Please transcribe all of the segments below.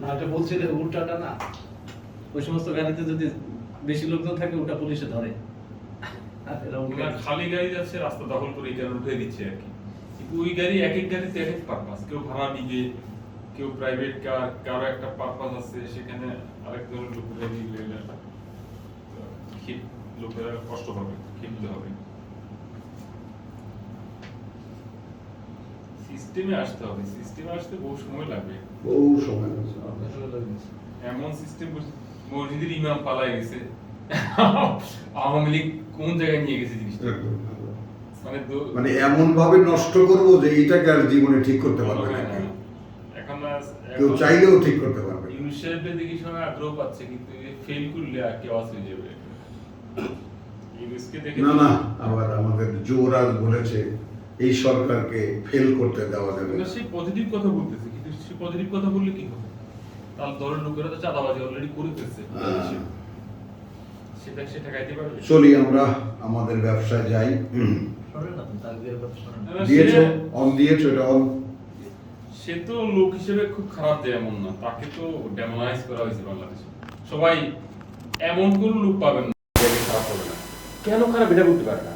না এটা বলছিলে উল্টাটা না। ওই সমস্ত গাড়িতে যদি বেশি লোকজন থাকে ওটা পুলিশে ধরে। খালি গাড়ি যাচ্ছে রাস্তা দখল করে কারণে উঠে দিচ্ছে আর কি। কিন্তু ওই গাড়ি এক এক গাড়িতে এক এক পারপাস কেউ ভাড়া নিবে কেউ প্রাইভেট কার কারও একটা পারপাস আছে সেখানে আরেক ধরনের লোক উঠে নিবে লোকেরা কষ্ট পাবে ক্ষিপ্ত হবে। সিস্টেমে আসতে হবে সিস্টেমে আসতে বহু সময় লাগবে বহু সময়। এমন সিস্টেম মসজিদের ইমাম পালাই গেছে আওয়ামী লীগ কোন জায়গায় নিয়ে গেছে জিনিসটা মানে মানে এমন ভাবে নষ্ট করব যে এইটাকে আর জীবনে ঠিক করতে পারবে না কেউ। চাইলেও ঠিক করতে পারবে না। ইউনুস দিকে সবাই আগ্রহ পাচ্ছে কিন্তু ফেল করলে আর কেউ হয়ে যাবে না না আবার আমাদের যুবরাজ বলেছে এই সরকারকে ফেল করতে দেওয়া যাবে। না। সে পজিটিভ কথা বলতেছে কিন্তু সে পজিটিভ কথা বললে কি হবে? তার দলের লোকেরা তো চাঁদাবাজি অলরেডি করে ফেলছে হ্যাঁ। সেটা সে ঠেকাইতে পারবে? চলি আমরা আমাদের ব্যবসায় যাই। দিয়েছ? অন দিয়েছ এটা অন সে তো লোক হিসেবে খুব খারাপ দেয় এমন না। তাকে তো ডেমোনাইজ করা হয়েছে বাংলাদেশে। সবাই এমন কোন লোক পাবেন না যাকে খারাপ হবে না। কেন খারাপ? এটা বলতে পারে না।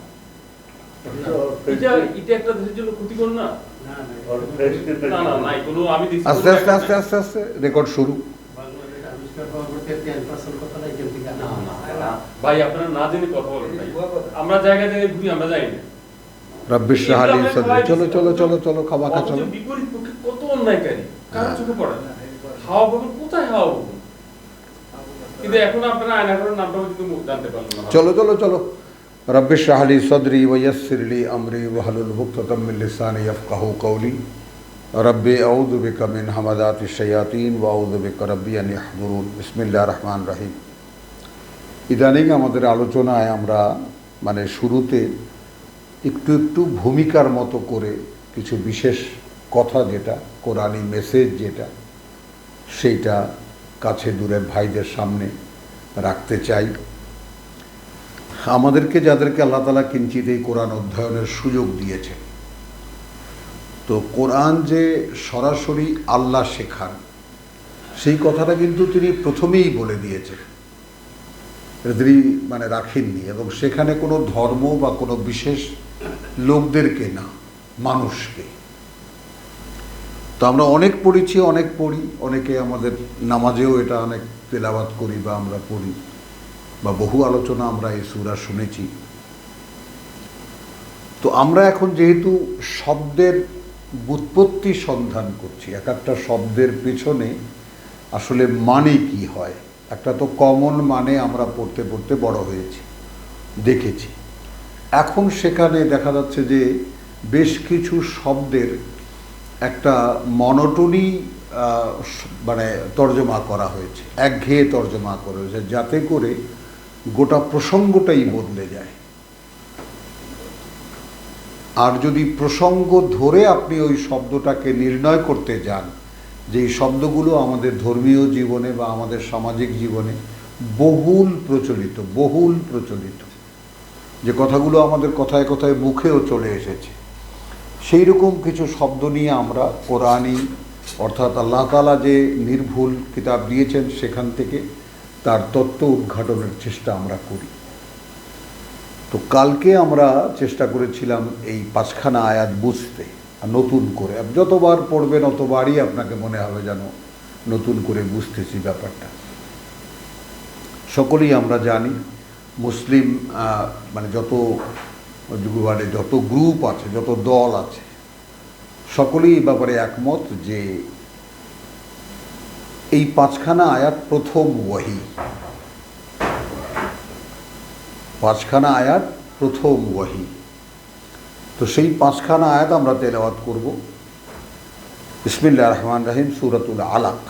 আস্তে আস্তে আস্তে আস্তে আস্তে রেকর্ড শুরু। বাংলাদেশ আবিষ্কার পরবর্তী টেন পার্সেন্ট কথা নাই কেউ ঠিক না, না, না। ভাই আপনারা না জেনে কথা বলেন আমরা জায়গায় জায়গায় ঘুরি আমরা যাই না। রব্বিশ রাহালি আমরা চলো চলো চলো চলো খাওয়া খা চলো। বিপরীত পক্ষে কত অন্যায়কারী? কারও হ্যাঁ। চোখে পড়ে না। হাওয়া বলুন কোথায় হাওয়া বলুন? কিন্তু এখন আপনারা আয়না করার নামটাও কিন্তু জানতে পারলেন না। চলো চলো চলো। রব্বিশ রাহালি সদরি ওয়াসির লি আমরি ওয়াহলুল উকতাম মিন লিসানি ইয়াফকাহু কওলি। রব্বি আউযু বিকা মিন হামাযাতি শায়াতিন ওয়া আউযু বিকা রব্বি আন ইয়াহদুরুন। বিসমিল্লাহির রহমানির রহিম। ইদানিং আমাদের আলোচনায় আমরা মানে শুরুতে একটু একটু ভূমিকার মতো করে কিছু বিশেষ কথা যেটা, কোরআনি মেসেজ যেটা, সেইটা কাছে দূরে ভাইদের সামনে রাখতে চাই। আমাদেরকে যাদেরকে আল্লাহ তালা কিঞ্চিত এই কোরআন অধ্যয়নের সুযোগ দিয়েছে তো কোরআন যে সরাসরি আল্লাহ শেখান, সেই কথাটা কিন্তু তিনি প্রথমেই বলে দিয়েছেন। তিনি মানে রাখেননি এবং সেখানে কোনো ধর্ম বা কোনো বিশেষ লোকদেরকে না, মানুষকে। তো আমরা অনেক পড়েছি, অনেক পড়ি, অনেকে আমাদের নামাজেও এটা অনেক তেলাবাত করি বা আমরা পড়ি। বা বহু আলোচনা আমরা এই সুরা শুনেছি। তো আমরা এখন যেহেতু শব্দের বুৎপত্তি সন্ধান করছি, এক একটা শব্দের পেছনে আসলে মানে কি হয়? একটা তো কমন মানে আমরা পড়তে পড়তে বড় হয়েছি, দেখেছি। এখন সেখানে দেখা যাচ্ছে যে বেশ কিছু শব্দের একটা মনোটনি মানে তর্জমা করা হয়েছে, একঘেয়ে তর্জমা করা হয়েছে, যাতে করে গোটা প্রসঙ্গটাই বদলে যায়। আর যদি প্রসঙ্গ ধরে আপনি ওই শব্দটাকে নির্ণয় করতে যান, যে এই শব্দগুলো আমাদের ধর্মীয় জীবনে বা আমাদের সামাজিক জীবনে বহুল প্রচলিত বহুল প্রচলিত। যে কথাগুলো আমাদের কথায় কথায় মুখেও চলে এসেছে। সেই রকম কিছু শব্দ নিয়ে আমরা কোরআনই অর্থাৎ আল্লাহ তালা যে নির্ভুল কিতাব দিয়েছেন সেখান থেকে তার তত্ত্ব উদ্ঘাটনের চেষ্টা আমরা করি। তো কালকে আমরা চেষ্টা করেছিলাম এই পাঁচখানা আয়াত বুঝতে নতুন করে। যতবার পড়বেন অতবারই আপনাকে মনে হবে যেন নতুন করে বুঝতেছি ব্যাপারটা। সকলেই আমরা জানি, মুসলিম মানে যত যুগবারে যত গ্রুপ আছে, যত দল আছে, সকলেই ব্যাপারে একমত যে এই পাঁচখানা আয়াত প্রথম ওয়াহি। পাঁচখানা আয়াত প্রথম ওয়াহি। তো সেই পাঁচখানা আয়াত আমরা তেলাওয়াত করব। বিসমিল্লা রহমান রাহিম, সুরাতুল আলাক।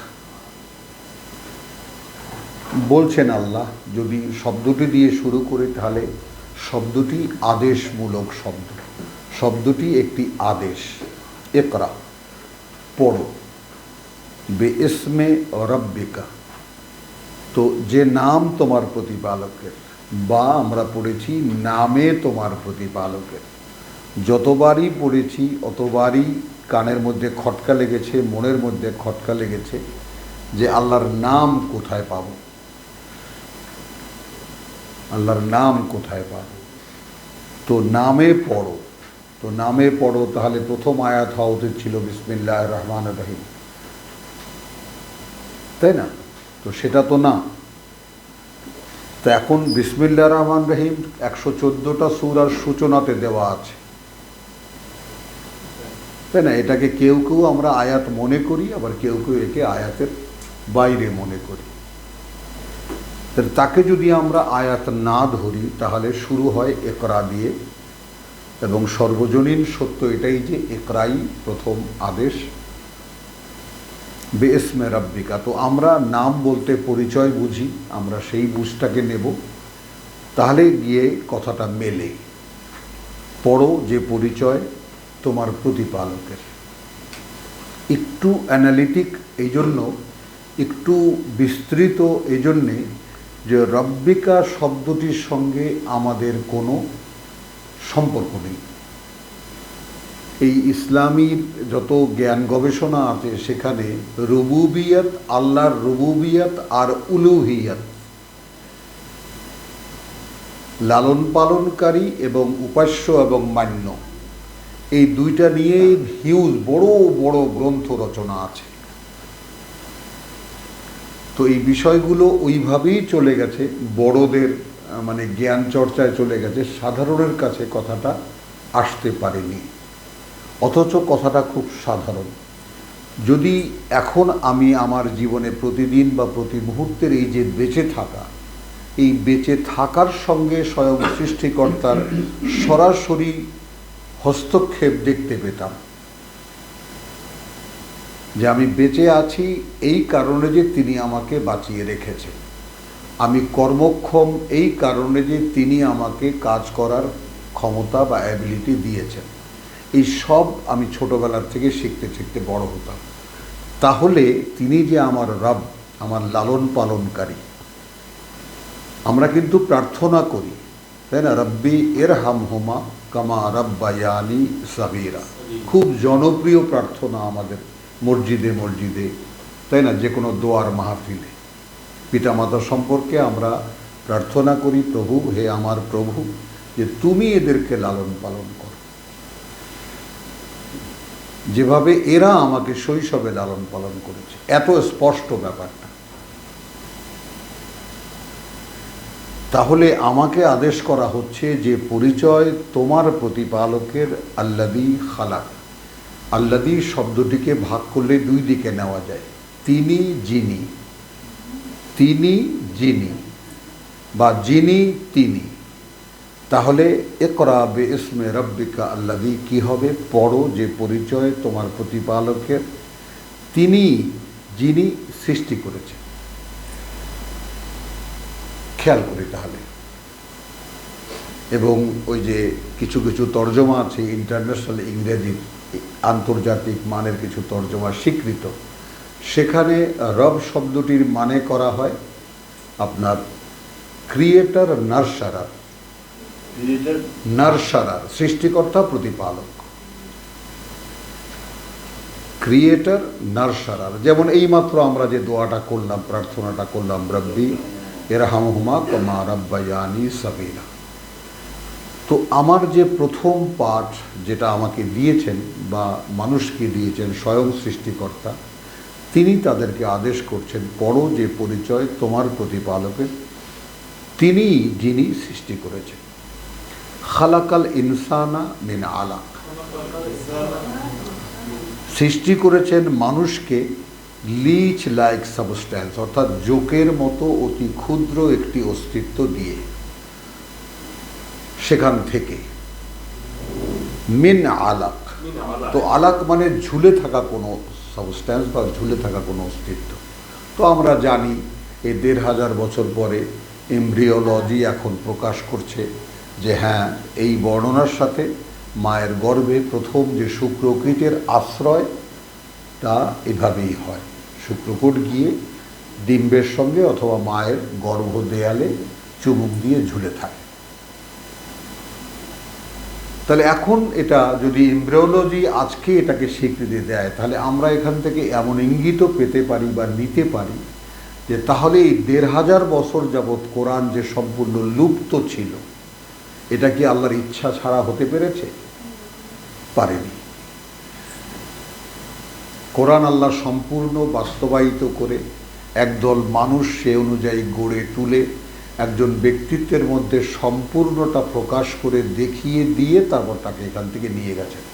বলছেন আল্লাহ, যদি শব্দটি দিয়ে শুরু করি তাহলে শব্দটি আদেশমূলক শব্দ। শব্দটি একটি আদেশ। একরা, পড়ো। বে ইসমে রব্বিকা। তো যে নাম তোমার প্রতিপালকের, বা আমরা পড়েছি নামে তোমার প্রতিপালকের। যতবারই পড়েছি, অতবারই কানের মধ্যে খটকা লেগেছে, মনের মধ্যে খটকা লেগেছে, যে আল্লাহর নাম কোথায় পাব? আল্লাহর নাম কোথায় পাব? তো নামে পড়ো। তো নামে পড়ো, তাহলে প্রথম আয়াত হওয়া উচিত ছিল বিসমিল্লাহ রহমান রহিম। তাই না? তো সেটা তো না। তো এখন বিসমিল্লা রহমান রহিম একশো চোদ্দোটা সুর আর সূচনাতে দেওয়া আছে। তাই না? এটাকে কেউ কেউ আমরা আয়াত মনে করি, আবার কেউ কেউ একে আয়াতের বাইরে মনে করি। তাকে যদি আমরা আয়াত না ধরি, তাহলে শুরু হয় একরা দিয়ে। এবং সর্বজনীন সত্য এটাই যে একরাই প্রথম আদেশ। বেসমে রাব্বিকা। তো আমরা নাম বলতে পরিচয় বুঝি, আমরা সেই বুঝটাকে নেব। তাহলে গিয়ে কথাটা মেলে। পড়ো যে পরিচয় তোমার প্রতিপালকের। একটু অ্যানালিটিক এই জন্য একটু বিস্তৃত এই জন্যে যে রব্বিকা শব্দটির সঙ্গে আমাদের কোনো সম্পর্ক নেই। এই ইসলামীর যত জ্ঞান গবেষণা আছে সেখানে রুবুবিয়াত, আল্লাহর রুবুবিয়াত আর উলুহিয়াত। লালন পালনকারী এবং উপাস্য এবং মান্য। এই দুইটা নিয়ে হিউজ বড় বড় গ্রন্থ রচনা আছে। তো এই বিষয়গুলো ওইভাবেই চলে গেছে। বড়দের মানে জ্ঞান চর্চায় চলে গেছে। সাধারণের কাছে কথাটা আসতে পারেনি। অথচ কথাটা খুব সাধারণ। যদি এখন আমি আমার জীবনে প্রতিদিন বা প্রতি মুহূর্তের এই যে বেঁচে থাকা, এই বেঁচে থাকার সঙ্গে স্বয়ং সৃষ্টিকর্তার সরাসরি হস্তক্ষেপ দেখতে পেতাম। যে আমি বেঁচে আছি এই কারণে যে তিনি আমাকে বাঁচিয়ে রেখেছেন। আমি কর্মক্ষম এই কারণে যে তিনি আমাকে কাজ করার ক্ষমতা বা অ্যাবিলিটি দিয়েছেন। এই সব আমি ছোটবেলার থেকে শিখতে শিখতে বড় হতাম। তাহলে তিনি যে আমার রব, আমার লালন পালনকারী, আমরা কিন্তু প্রার্থনা করি, তাই না? রব্বি এর হাম হোমা কামা রব্বায়ানি সাবিরা খুব জনপ্রিয় প্রার্থনা আমাদের মসজিদে মসজিদে, তাই না? যে কোনো দোয়ার মাহফিলে। পিতামাতা সম্পর্কে আমরা প্রার্থনা করি, প্রভু, হে আমার প্রভু, যে তুমি এদেরকে লালন পালন করো। যেভাবে এরা আমাকে শৈশবে লালন পালন করেছে। এত স্পষ্ট ব্যাপারটা। তাহলে আমাকে আদেশ করা হচ্ছে যে পরিচয় তোমার প্রতিপালকের আল্লাদি খালাক। আল্লাদি শব্দটিকে ভাগ করলে দুই দিকে নেওয়া যায়। তিনি, যিনি। তিনি, যিনি। বা যিনি, তিনি। তাহলে একরা বে ইসমে রব্বিকা আল্লাদি কি হবে? পড়ো যে পরিচয় তোমার প্রতিপালকের, তিনি যিনি সৃষ্টি করেছেন। খেয়াল করি তাহলে। এবং ওই যে কিছু কিছু তর্জমা আছে, ইন্টারন্যাশনাল ইংরেজি আন্তর্জাতিক মানের কিছু তর্জমা স্বীকৃত, সেখানে রব শব্দটির মানে করা হয় আপনার ক্রিয়েটার নার্সারার নার্সারার সৃষ্টিকর্তা, প্রতিপালক। Creator nurturer. যেমন এইমাত্র আমরা যে দোয়াটা করলাম, প্রার্থনাটা করলাম, রব্বি এরহামহুমা কমা রব্বায়ানি সাবিরা তো আমার যে প্রথম পাঠ যেটা আমাকে দিয়েছেন বা মানুষকে দিয়েছেন স্বয়ং সৃষ্টিকর্তা, তিনি তাদেরকে আদেশ করছেন, পড়ো যে পরিচয় তোমার প্রতিপালকের, তিনি যিনি সৃষ্টি করেছেন। খালাকাল ইনসানা মিন আলাক। সৃষ্টি করেছেন মানুষকে লিচ লাইক সাবস্ট্যান্স অর্থাৎ জোকের মতো অতি ক্ষুদ্র একটি অস্তিত্ব দিয়ে সেখান থেকে। মিন আলাক। তো আলাক মানে ঝুলে থাকা কোনো সাবস্ট্যান্স বা ঝুলে থাকা কোনো অস্তিত্ব। তো আমরা জানি এই দেড় হাজার বছর পরে এমব্রিওলজি এখন প্রকাশ করছে। যে হ্যাঁ এই বর্ণনার সাথে মায়ের গর্ভে প্রথম যে শুক্রকীটের আশ্রয়, তা এভাবেই হয়। শুক্রকূট গিয়ে ডিম্বের সঙ্গে অথবা মায়ের গর্ভ দেয়ালে চুমুক দিয়ে ঝুলে থাকে। তাহলে এখন এটা যদি এমব্রিওলজি আজকে এটাকে স্বীকৃতি দেয়, তাহলে আমরা এখান থেকে এমন ইঙ্গিতও পেতে পারি বা নিতে পারি যে তাহলে এই দেড় হাজার বছর যাবৎ কোরআন যে সম্পূর্ণ লুপ্ত ছিল এটা কি আল্লাহর ইচ্ছা ছাড়া হতে পেরেছে? পারেনি। কোরআন আল্লাহ সম্পূর্ণ বাস্তবায়িত করে একদল মানুষ সে অনুযায়ী গড়ে তুলে একজন ব্যক্তিত্বের মধ্যে সম্পূর্ণটা প্রকাশ করে দেখিয়ে দিয়ে তারপর তাকে এখান থেকে নিয়ে গেছেন।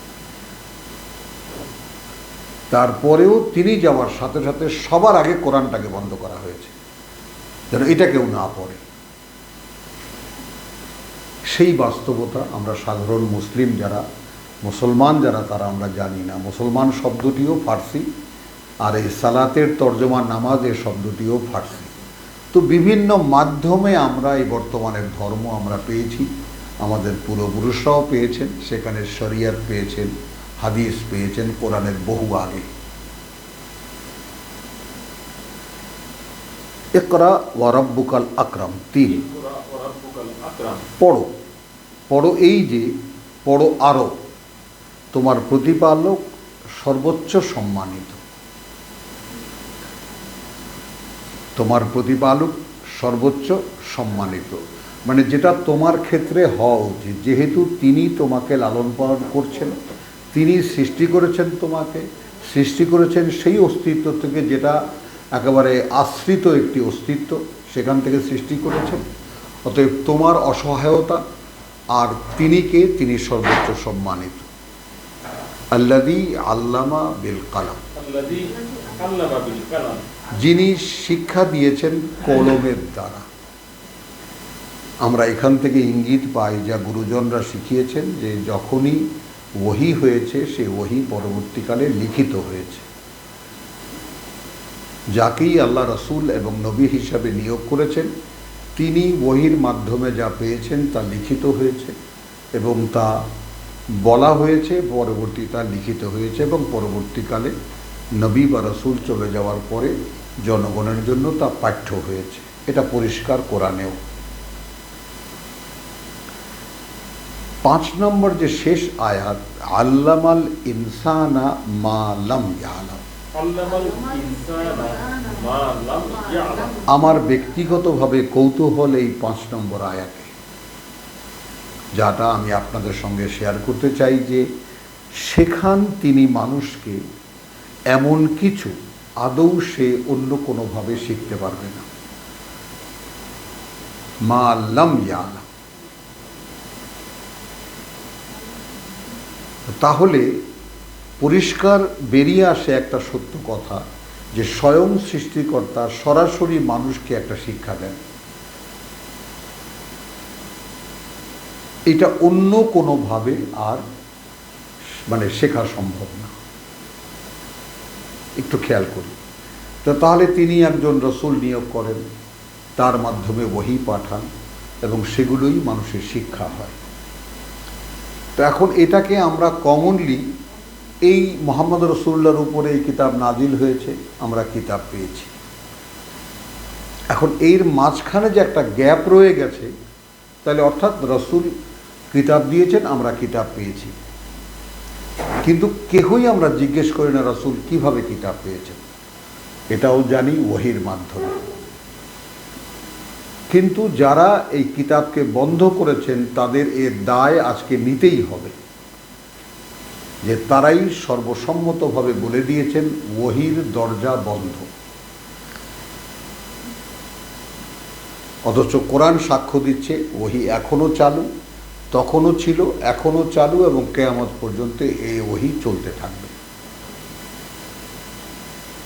তারপরেও তিনি যাওয়ার সাথে সাথে সবার আগে কোরআনটাকে বন্ধ করা হয়েছে। যেন এটা কেউ না পড়ে। সেই বাস্তবতা আমরা সাধারণ মুসলিম যারা মুসলমান যারা তারা আমরা জানি না। মুসলমান শব্দটিও ফার্সি আর এই সালাতের তর্জমা নামাজ এর শব্দটিও ফার্সি। তো বিভিন্ন মাধ্যমে আমরা এই বর্তমানের ধর্ম আমরা পেয়েছি। আমাদের পূর্বপুরুষরাও পেয়েছেন সেখানে শরিয়াত পেয়েছেন হাদিস পেয়েছেন কোরআনের বহু আগে। একরা ওয়ারব্বুকাল আকরাম তিন। পড়ো। পড়ো এই যে, পড়ো আরও তোমার প্রতিপালক সর্বোচ্চ সম্মানিত। তোমার প্রতিপালক সর্বোচ্চ সম্মানিত। মানে যেটা তোমার ক্ষেত্রে হওয়া উচিত। যেহেতু তিনি তোমাকে লালন পালন করছেন, তিনি সৃষ্টি করেছেন তোমাকে, সৃষ্টি করেছেন সেই অস্তিত্ব থেকে যেটা একেবারে আশ্রিত একটি অস্তিত্ব, সেখান থেকে সৃষ্টি করেছেন। অতএব তোমার অসহায়তা আর তিনি কে? তিনি সর্বোচ্চ সম্মানিত। আল্লাদি আল্লামা বিল কালাম। আল্লামা বিল কালাম। যিনি শিক্ষা দিয়েছেন কলমের দ্বারা। আমরা এখান থেকে ইঙ্গিত পাই যা গুরুজনরা শিখিয়েছেন যে যখনই ওহি হয়েছে সে ওহি পরবর্তীকালে লিখিত হয়েছে। যাকেই আল্লাহ রসুল এবং নবী হিসাবে নিয়োগ করেছেন তিনি বহির মাধ্যমে যা পেয়েছেন তা লিখিত হয়েছে এবং তা বলা হয়েছে, পরবর্তী তা লিখিত হয়েছে এবং পরবর্তীকালে নবী বা রসুল চলে যাওয়ার পরে জনগণের জন্য তা পাঠ্য হয়েছে। এটা পরিষ্কার কোরআনেও। পাঁচ নম্বর যে শেষ আয়াত, আল্লামাল ইনসানা মা লাম ইয়ালাম। আমার ব্যক্তিগতভাবে কৌতূহল এই পাঁচ নম্বর আয়াতে, যাটা আমি আপনাদের সঙ্গে শেয়ার করতে চাই যে সেখান তিনি মানুষকে এমন কিছু আদৌ সে অন্য কোনোভাবে শিখতে পারবে না। মা আল্লাম তাহলে পরিষ্কার বেরিয়ে আসে একটা সত্য কথা যে স্বয়ং সৃষ্টিকর্তা সরাসরি মানুষকে একটা শিক্ষা দেন। এটা অন্য কোনোভাবে আর মানে শেখা সম্ভব না। একটু খেয়াল করি। তো তাহলে তিনি একজন রসুল নিয়োগ করেন, তার মাধ্যমে বহি পাঠান এবং সেগুলোই মানুষের শিক্ষা হয়। তো এখন এটাকে আমরা কমনলি এই মোহাম্মদ রসুল্লার উপরে এই কিতাব নাজিল হয়েছে, আমরা কিতাব পেয়েছি। এখন এর মাঝখানে যে একটা গ্যাপ রয়ে গেছে, তাহলে অর্থাৎ রসুল কিতাব দিয়েছেন, আমরা কিতাব পেয়েছি। কিন্তু কেহই আমরা জিজ্ঞেস করি না, রসুল কীভাবে কিতাব পেয়েছেন? এটাও জানি ওহির মাধ্যমে। কিন্তু যারা এই কিতাবকে বন্ধ করেছেন, তাদের এর দায় আজকে নিতেই হবে। যে তারাই সর্বসম্মতভাবে বলে দিয়েছেন, ওহির দরজা বন্ধ। অথচ কোরআন সাক্ষ্য দিচ্ছে, ওহি এখনও চালু। তখনও ছিল, এখনও চালু এবং কেয়ামত পর্যন্ত এই ওহি চলতে থাকবে।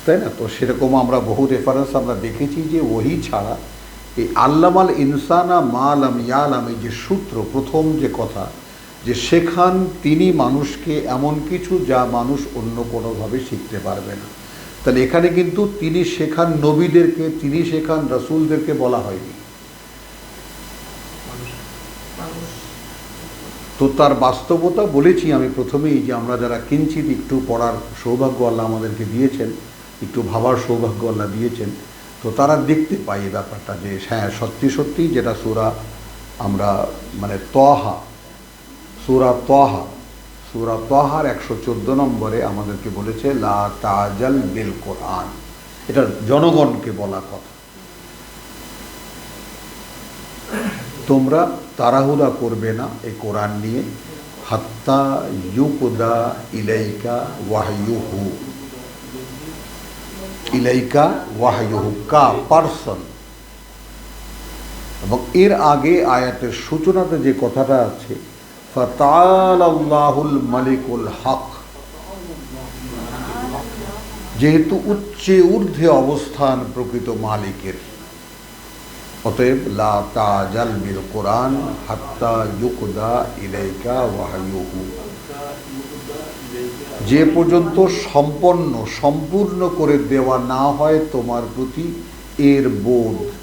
তাই না? তো সেরকম আমরা বহু রেফারেন্স আমরা দেখেছি যে ওহি ছাড়া এই আল্লামাল ইনসানা মালাম ইয়ালাম আমি যে সূত্র, প্রথম যে কথা যে শেখান তিনি মানুষকে এমন কিছু যা মানুষ অন্য কোনোভাবে শিখতে পারবে না। তাহলে এখানে কিন্তু তিনি শেখান নবীদেরকে, তিনি শেখান রসুলদেরকে বলা হয়নি। তো তার বাস্তবতা বলেছি আমি প্রথমেই যে আমরা যারা কিঞ্চিত একটু পড়ার সৌভাগ্য আল্লাহ আমাদেরকে দিয়েছেন, একটু ভাবার সৌভাগ্য আল্লাহ দিয়েছেন, তো তারা দেখতে পাই এই ব্যাপারটা যে হ্যাঁ সত্যি সত্যি যেটা সুরা আমরা মানে তহা সুরা তহা। সুরা তহার একশো চোদ্দ নম্বরে আমাদেরকে বলেছে, লা তাজাল বিল কোরআন। এটা জনগণকে বলা কথা। তোমরা তাড়াহুড়া করবে না এই কোরআন নিয়ে। হাত্তা ইউকুদা ইলাইকা ওয়াহয়ুহু। ইলাইকা ওয়াহয়ুহু কা পার্সন। এবং এর আগে আয়াতের সূচনাতে যে কথাটা আছে ফতাল আল্লাহুল মালিকুল হক। যেহেতু উচ্চে ঊর্ধ্বে অবস্থান প্রকৃত মালিকের। অতএব লা তাজাল বিল কোরআন হাত্তা ইউকদা ইলাইকা ওয়াহয়ুহু। যে পর্যন্ত সম্পন্ন, সম্পূর্ণ করে দেওয়া না হয় তোমার প্রতি এর বোধ।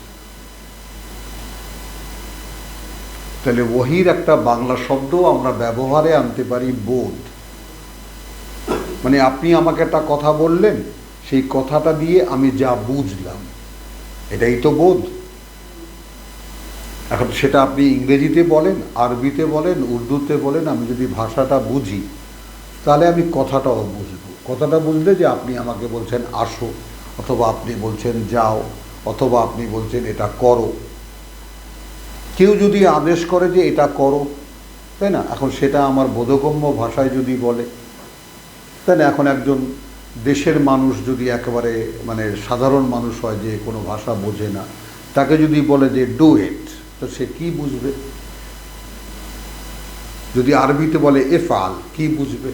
তাহলে ওহির একটা বাংলা শব্দ আমরা ব্যবহারে আনতে পারি বোধ। মানে আপনি আমাকে একটা কথা বললেন, সেই কথাটা দিয়ে আমি যা বুঝলাম, এটাই তো বোধ। এখন সেটা আপনি ইংরেজিতে বলেন, আরবিতে বলেন, উর্দুতে বলেন, আমি যদি ভাষাটা বুঝি, তাহলে আমি কথাটাও বুঝব। কথাটা বুঝলে যে আপনি আমাকে বলছেন আসো, অথবা আপনি বলছেন যাও, অথবা আপনি বলছেন এটা করো। কেউ যদি আদেশ করে যে এটা করো, তাই না? এখন সেটা আমার বোধগম্য ভাষায় যদি বলে, তাই না? এখন একজন দেশের মানুষ যদি একেবারে মানে সাধারণ মানুষ হয় যে কোনো ভাষা বোঝে না, তাকে যদি বলে যে ডু ইট তো সে কি বুঝবে? যদি আরবিতে বলে এফাল কি বুঝবে?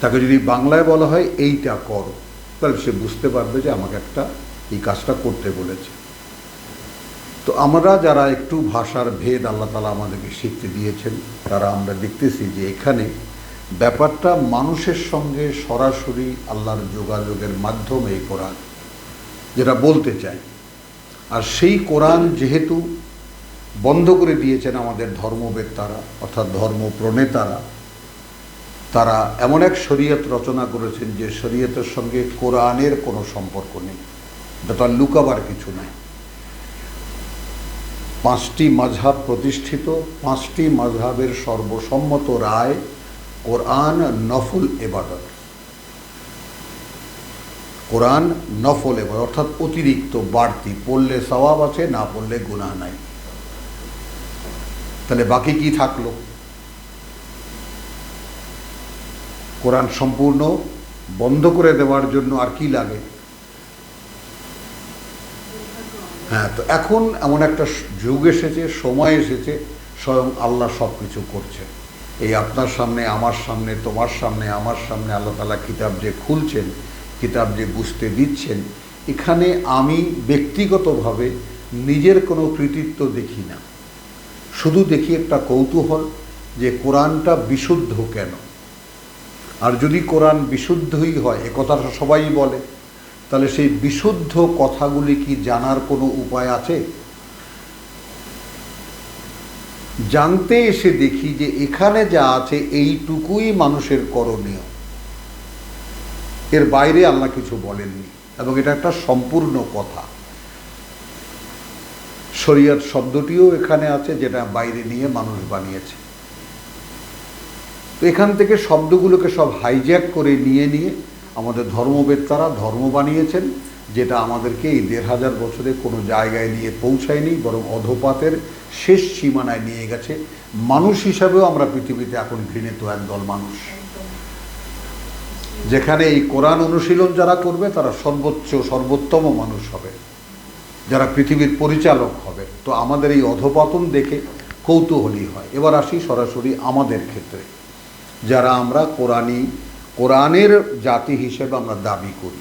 তাকে যদি বাংলায় বলা হয় এইটা করো তাহলে সে বুঝতে পারবে যে আমাকে একটা এই কাজটা করতে বলেছে। তো আমরা যারা একটু ভাষার ভেদ আল্লাহ তালা আমাদেরকে শিখতে দিয়েছেন, তারা আমরা দেখতেছি যে এখানে ব্যাপারটা মানুষের সঙ্গে সরাসরি আল্লাহর যোগাযোগের মাধ্যমে এই কোরআন, যেটা বলতে চাই। আর সেই কোরআন যেহেতু বন্ধ করে দিয়েছেন আমাদের ধর্মবেত্তারা, অর্থাৎ ধর্ম প্রণেতারা তারা এমন এক শরীয়ত রচনা করেছেন যে শরীয়তের সঙ্গে কোরআনের কোনো সম্পর্ক নেই এটা তার লুকাবার কিছু নাই। পাঁচটি মাঝহাব প্রতিষ্ঠিত, পাঁচটি মাঝহাবের সর্বসম্মত রায় কোরআন নফল এবাদত। কোরআন নফল এবাদত, অর্থাৎ অতিরিক্ত বাড়তি, পড়লে সওয়াব আছে, না পড়লে গুনাহ নাই। তাহলে বাকি কি থাকল? কোরআন সম্পূর্ণ বন্ধ করে দেওয়ার জন্য আর কি লাগে? হ্যাঁ তো এখন এমন একটা যুগ এসেছে, সময় এসেছে, স্বয়ং আল্লাহ সব কিছু করছে। এই আপনার সামনে, আমার সামনে, তোমার সামনে, আমার সামনে আল্লাহ তালা কিতাব যে খুলছেন, কিতাব যে বুঝতে দিচ্ছেন, এখানে আমি ব্যক্তিগতভাবে নিজের কোনো কৃতিত্ব দেখি না। শুধু দেখি একটা কৌতূহল যে কোরআনটা বিশুদ্ধ কেন? আর যদি কোরআন বিশুদ্ধই হয়, এ কথাটা সবাই বলে তাহলে সেই বিশুদ্ধ কথাগুলি কি জানার কোনো উপায় আছে? জানতে এসে দেখি যে এখানে যা আছে এইটুকুই মানুষের করণীয়। এর বাইরে আল্লাহ কিছু বলেননি এবং এটা একটা সম্পূর্ণ কথা। শরীয়ত শব্দটিও এখানে আছে যেটা বাইরে নিয়ে মানুষ বানিয়েছে। তো এখান থেকে শব্দগুলোকে সব হাইজ্যাক করে নিয়ে নিয়ে আমাদের ধর্মবেত্তারা ধর্ম বানিয়েছেন, যেটা আমাদেরকে এই দেড় হাজার বছরে কোনো জায়গায় নিয়ে পৌঁছায়নি, বরং অধপাতের শেষ সীমানায় নিয়ে গেছে। মানুষ হিসাবেও আমরা পৃথিবীতে এখন ঘৃণিত একদল মানুষ। যেখানে এই কোরআন অনুশীলন যারা করবে, তারা সর্বোচ্চ, সর্বোত্তম মানুষ হবে। যারা পৃথিবীর পরিচালক হবে। তো আমাদের এই অধপতন দেখে কৌতূহলী হয়। এবার আসি সরাসরি আমাদের ক্ষেত্রে। যারা আমরা কোরআনী কোরআনের জাতি হিসেবে আমরা দাবি করি।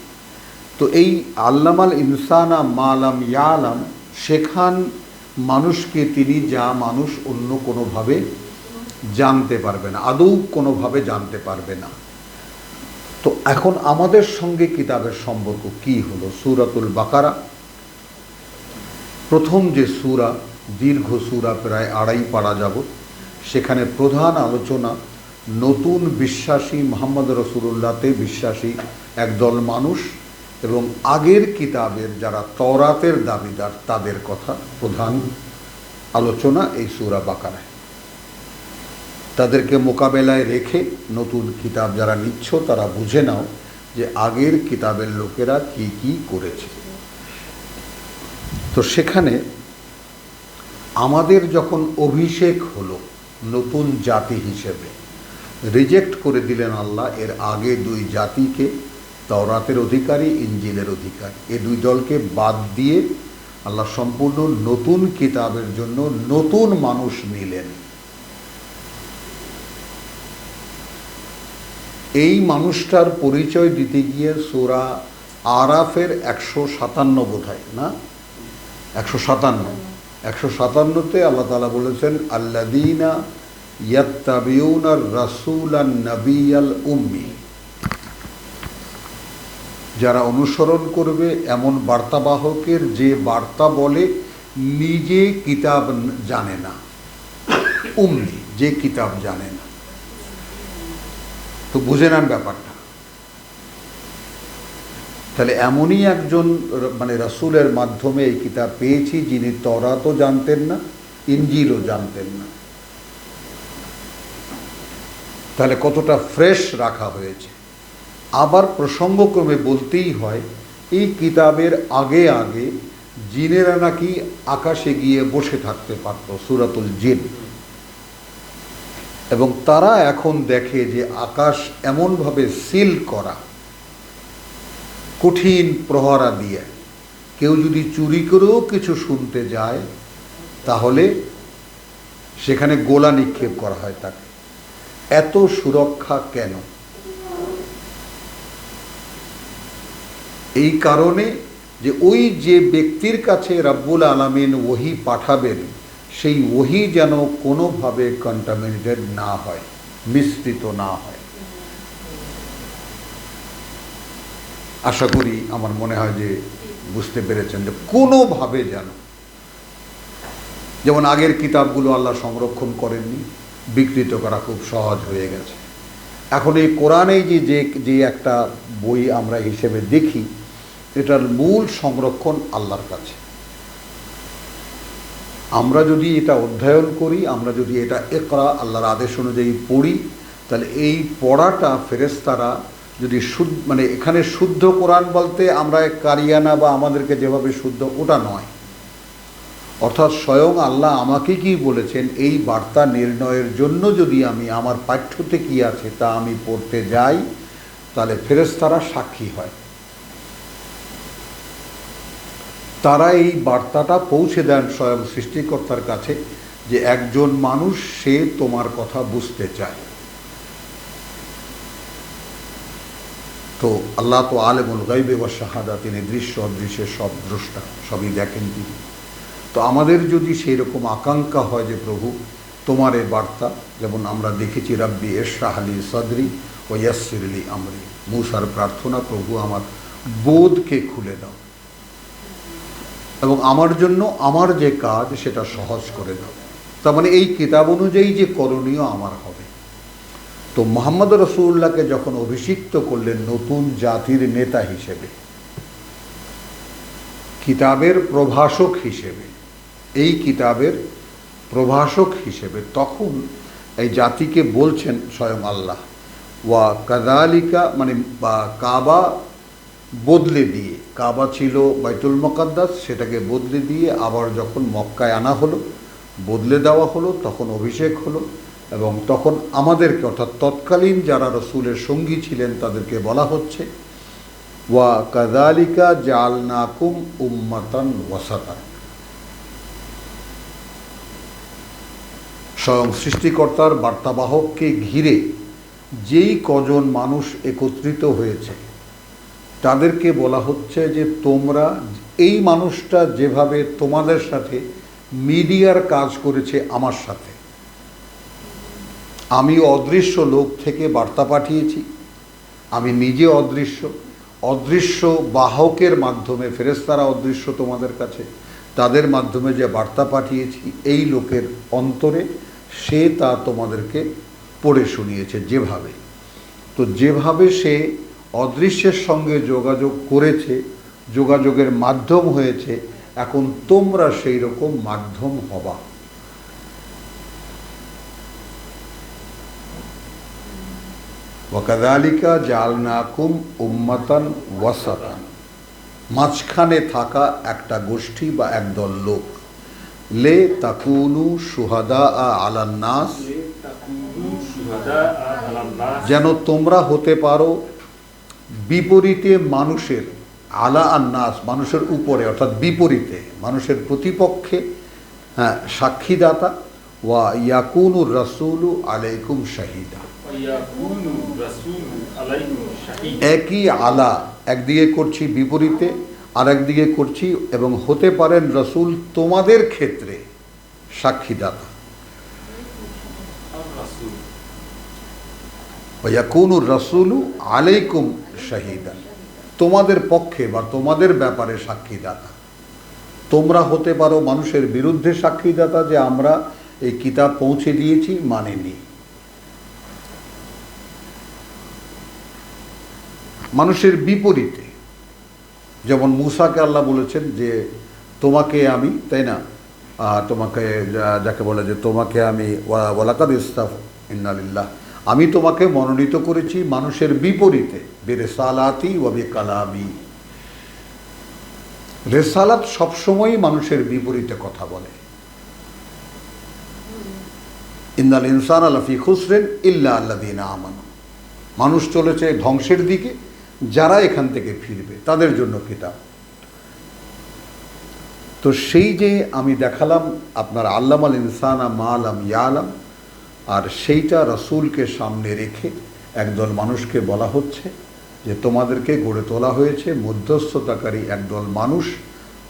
তো এই আল্লামাল ইনসানা মালাম ইয়ালাম শেখান মানুষকে তিনি যা মানুষ অন্য কোনোভাবে জানতে পারবে না, আদৌ কোনোভাবে জানতে পারবে না। তো এখন আমাদের সঙ্গে কিতাবের সম্পর্ক কি হলো? সুরাতুল বাকারা। প্রথম যে সুরা, দীর্ঘ সুরা প্রায় আড়াই পাড়া যাবত সেখানে প্রধান আলোচনা নতুন বিশ্বাসী মোহাম্মদ রসুল্লাহতে বিশ্বাসী একদল মানুষ এবং আগের কিতাবের যারা তরাতের দাবিদার তাদের কথা প্রধান আলোচনা এই সুরা বাকারায়। তাদেরকে মোকাবেলায় রেখে নতুন কিতাব যারা নিচ্ছ তারা বুঝে নাও যে আগের কিতাবের লোকেরা কি কি করেছে। তো সেখানে আমাদের যখন অভিষেক হলো নতুন জাতি হিসেবে রিজেক্ট করে দিলেন আল্লাহ এর আগে দুই জাতিকে, তওরাতের অধিকারী ইঞ্জিলের অধিকারী। এ দুই দলকে বাদ দিয়ে আল্লাহ সম্পূর্ণ নতুন কিতাবের জন্য নতুন মানুষ নিলেন। এই মানুষটার পরিচয় দিতে গিয়ে সোরা আরাফের একশো সাতান্ন বোধহয়, না? একশো সাতান্ন। একশো সাতান্নতে আল্লাহ তালা বলেছেন আল্লাদিনা ইয়াত্তাবিউনার রাসুল নবিয়াল উম্মি। যারা অনুসরণ করবে এমন বার্তাবাহকের যে বার্তা বলে, নিজে কিতাব জানে না। উম্মি, যে কিতাব জানে না। তো বুঝে নেন ব্যাপারটা। তাহলে এমনই একজন মানে রাসূলের মাধ্যমে এই কিতাব পেয়েছি, যিনি তরাতও জানতেন না ইঞ্জিলও জানতেন না। তাহলে কতটা ফ্রেশ রাখা হয়েছে? আবার প্রসঙ্গক্রমে বলতেই হয়, এই কিতাবের আগে আগে জিনেরা নাকি আকাশে গিয়ে বসে থাকতে পারত, সুরাতুল জিন। এবং তারা এখন দেখে যে আকাশ এমনভাবে সিল করা, কঠিন প্রহরা দিয়ে। কেউ যদি চুরি করেও কিছু শুনতে যায়, তাহলে সেখানে গোলা নিক্ষেপ করা হয় তাকে। এত সুরক্ষা কেন? এই কারণে যে ওই যে ব্যক্তির কাছে রাব্বুল আলামিন ওহি পাঠাবেন, সেই ওহি যেন কোনোভাবে কন্টামিনেটেড না হয়, মিশ্রিত না হয়। আশা করি আমার মনে হয় যে বুঝতে পেরেছেন যে কোনোভাবে যেন। যেমন আগের কিতাবগুলো আল্লাহ সংরক্ষণ করেননি বিকৃত করা খুব সহজ হয়ে গেছে। এখন এই কোরআনে যে যে যে একটা বই আমরা হিসেবে দেখি, এটার মূল সংরক্ষণ আল্লাহর কাছে। আমরা যদি এটা অধ্যয়ন করি, আমরা যদি এটা একরা আল্লাহর আদেশ অনুযায়ী পড়ি, তাহলে এই পড়াটা ফেরেস্তারা যদি শুদ্ধ মানে এখানে শুদ্ধ কোরআন বলতে আমরা কারিয়ানা বা আমাদেরকে যেভাবে শুদ্ধ ওটা নয়। অর্থাৎ স্বয়ং আল্লাহ আমাকে কি বলেছেন, এই বার্তা নির্ণয়ের জন্য যদি আমি আমার পাঠ্যতে কি আছে তা আমি পড়তে যাই, তাহলে ফেরেস্তারা সাক্ষী হয়। তারা এই বার্তাটা পৌঁছে দেন স্বয়ং সৃষ্টিকর্তার কাছে যে একজন মানুষ, সে তোমার কথা বুঝতে চায়। তো আল্লাহ তো আলেমুল গাইবে বা শাহাদা তিনি দৃশ্য অদৃশ্যের সব দ্রষ্টা, সবই দেখেন তিনি। তো আমাদের যদি সেই রকম আকাঙ্ক্ষা হয় যে প্রভু, তোমার এই বার্তা, যেমন আমরা দেখেছি, রাব্বি এশরাহ আলী সদরি ও ইয়াসির আলী আমরি। মুসার প্রার্থনা, প্রভু, আমার বোধকে খুলে দাও এবং আমার জন্য আমার যে কাজ, সেটা সহজ করে দাও। তার মানে এই কিতাব অনুযায়ী যে করণীয় আমার হবে। তো মোহাম্মদ রসুল্লাহকে যখন অভিষিক্ত করলেন নতুন জাতির নেতা হিসেবে, কিতাবের প্রভাষক হিসেবে এই কিতাবের প্রভাষক হিসেবে তখন এই জাতিকে বলছেন স্বয়ং আল্লাহ। ওয়া কাদালিকা মানে বা কাবা বদলে দিয়ে, কাবা ছিল বাইতুল মকাদ্দাস, সেটাকে বদলে দিয়ে আবার যখন মক্কায় আনা হলো, বদলে দেওয়া হলো, তখন অভিষেক হলো এবং তখন আমাদেরকে অর্থাৎ তৎকালীন যারা রসুলের সঙ্গী ছিলেন তাদেরকে বলা হচ্ছে, ওয়া কাদালিকা জাল নাকুম উম্মাতান ওয়াসাতান। স্বয়ং সৃষ্টিকর্তার বার্তাবাহককে ঘিরে যেই কজন মানুষ একত্রিত হয়েছে, তাদেরকে বলা হচ্ছে যে তোমরা এই মানুষটা যেভাবে তোমাদের সাথে মিডিয়ার কাজ করেছে আমার সাথে। আমি অদৃশ্য লোক থেকে বার্তা পাঠিয়েছি, আমি নিজে অদৃশ্য অদৃশ্য বাহকের মাধ্যমে ফেরেস্তারা অদৃশ্য তোমাদের কাছে, তাদের মাধ্যমে যে বার্তা পাঠিয়েছি, এই লোকের অন্তরে সে তা তোমাদেরকে পড়ে শুনিয়েছে যেভাবে। তো যেভাবে সে অদৃশ্যের সঙ্গে যোগাযোগ করেছে, যোগাযোগের মাধ্যম হয়েছে, এখন তোমরা সেই রকম মাধ্যম হবা। ওয়াকাদালিকা জালনাকুম উম্মাতান ওয়াসাতান। মাঝখানে থাকা একটা গোষ্ঠী বা একদল লোক। লে তাকুনু সুহাদা আলান্নাস যেন তোমরা হতে পারো বিপরীতে মানুষের আলা আন্নাস মানুষের উপরে অর্থাৎ বিপরীতে মানুষের প্রতিপক্ষে হ্যাঁ, সাক্ষীদাতা। ওয়া ইয়াকুনুর রাসূলু আলাইকুম শাহিদা। একই আলা একদিকে করছি বিপরীতে আর একদিকে করছি এবং হতে পারেন রসুল তোমাদের ক্ষেত্রে সাক্ষীদাতা। ইয়াকুনুর রসুলু আলাইকুম শাহিদা তোমাদের পক্ষে বা তোমাদের ব্যাপারে সাক্ষীদাতা। তোমরা হতে পারো মানুষের বিরুদ্ধে সাক্ষীদাতা যে আমরা এই কিতাব পৌঁছে দিয়েছি, মানেনি। মানুষের বিপরীতে। যেমন মুসাকে আল্লাহ বলেছেন যে, তোমাকে আমি, তাই না? তোমাকে যাকে বলে যে, তোমাকে আমি ওয়া- ওয়ালাকাদ ইস্তাফ ইন্নালিল্লাহ আমি তোমাকে মনোনীত করেছি মানুষের বিপরীতে, বেরেসালাতি ওয়াবি কালামি রেসালাত সবসময়ই মানুষের বিপরীতে কথা বলে। ইন্দাল ইনসান আলাফি খুসরেন ইল্লা আল্লাদিন আমানু। মানুষ চলেছে ধ্বংসের দিকে যারা এখান থেকে ফিরবে, তাদের জন্য কিতাব। তো সেই যে আমি দেখালাম, আপনার আল্লাম আল ইনসানা মা আলাম ইয়া আলাম আর সেইটা রসুলকে সামনে রেখে একদল মানুষকে বলা হচ্ছে যে, তোমাদেরকে গড়ে তোলা হয়েছে মধ্যস্থতাকারী একদল মানুষ,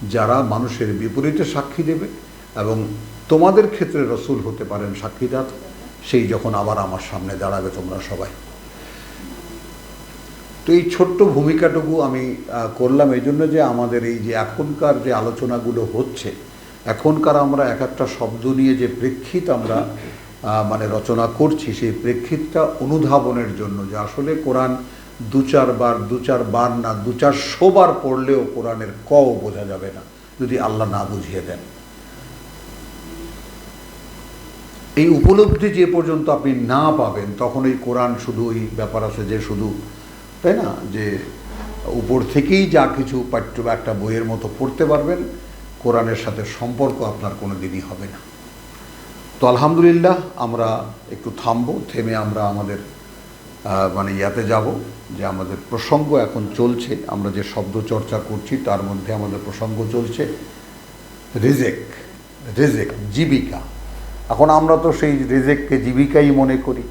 যারা মানুষের বিপরীতে সাক্ষী দেবে এবং তোমাদের ক্ষেত্রে রসুল হতে পারেন সাক্ষীদাতা সেই যখন আবার আমার সামনে দাঁড়াবে তোমরা সবাই। তো এই ছোট্ট ভূমিকাটুকু আমি করলাম। এই জন্য যে আমাদের এই যে এখনকার যে আলোচনাগুলো হচ্ছে, এখনকার আমরা এক একটা শব্দ নিয়ে যে প্রেক্ষিত আমরা মানে রচনা করছি, সেই প্রেক্ষিতটা অনুধাবনের জন্য যে আসলে কোরআন দু চারবার দু চারবার না, দু চারশো বার পড়লেও কোরআনের কও বোঝা যাবে না, যদি আল্লাহ না বুঝিয়ে দেন। এই উপলব্ধি যে পর্যন্ত আপনি না পাবেন, তখন এই কোরআন শুধু ওই ব্যাপার আছে যে শুধু তাই না? যে উপর থেকেই যা কিছু পাঠ্য বা একটা বইয়ের মতো পড়তে পারবেন, কোরআনের সাথে সম্পর্ক আপনার কোনো দিনই হবে না। তো আলহামদুলিল্লাহ, আমরা একটু থামবো, থেমে আমরা আমাদের মানে ইয়াতে যাব, যে আমাদের প্রসঙ্গ এখন চলছে। আমরা যে শব্দ চর্চা করছি, তার মধ্যে আমাদের প্রসঙ্গ চলছে, রিজেক রিজেক, জীবিকা। এখন আমরা তো সেই রিজেককে জীবিকাই মনে করি।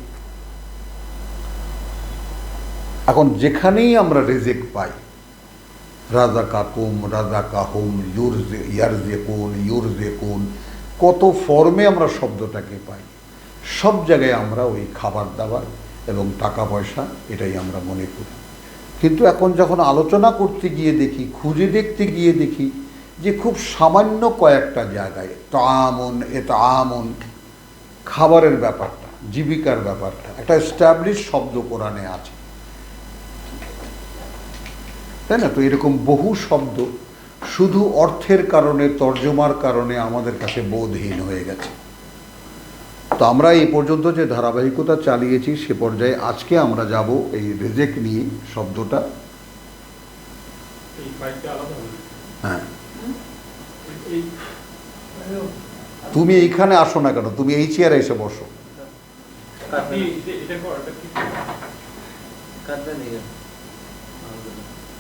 এখন যেখানেই আমরা রেজেক পাই, রাজা কাকুম, রাজা কাহুম, ইউরজে ইয়ারজে কোন ইউরজে কোন কত ফর্মে আমরা শব্দটাকে পাই, সব জায়গায় আমরা ওই খাবার দাবার এবং টাকা পয়সা এটাই আমরা মনে করি। কিন্তু এখন যখন আলোচনা করতে গিয়ে দেখি, খুঁজে দেখতে গিয়ে দেখি যে খুব সামান্য কয়েকটা জায়গায় তামন এ তামন খাবারের ব্যাপারটা, জীবিকার ব্যাপারটা, একটা স্ট্যাবলিশ শব্দ কোরআনে আছে। তাই না? তো এরকম বহু শব্দ শুধু অর্থের কারণে তর্জমার কারণে আমাদের কাছে বোধহীন হয়ে গেছে। তো আমরা এই পর্যন্ত যে ধারাবাহিকতা চালিয়েছি সে পর্যায়ে আজকে আমরা যাব এই রেজেক নিয়ে শব্দটা। হ্যাঁ। তুমি এইখানে আসো না কেন? তুমি এই চেয়ারে এসে বসো।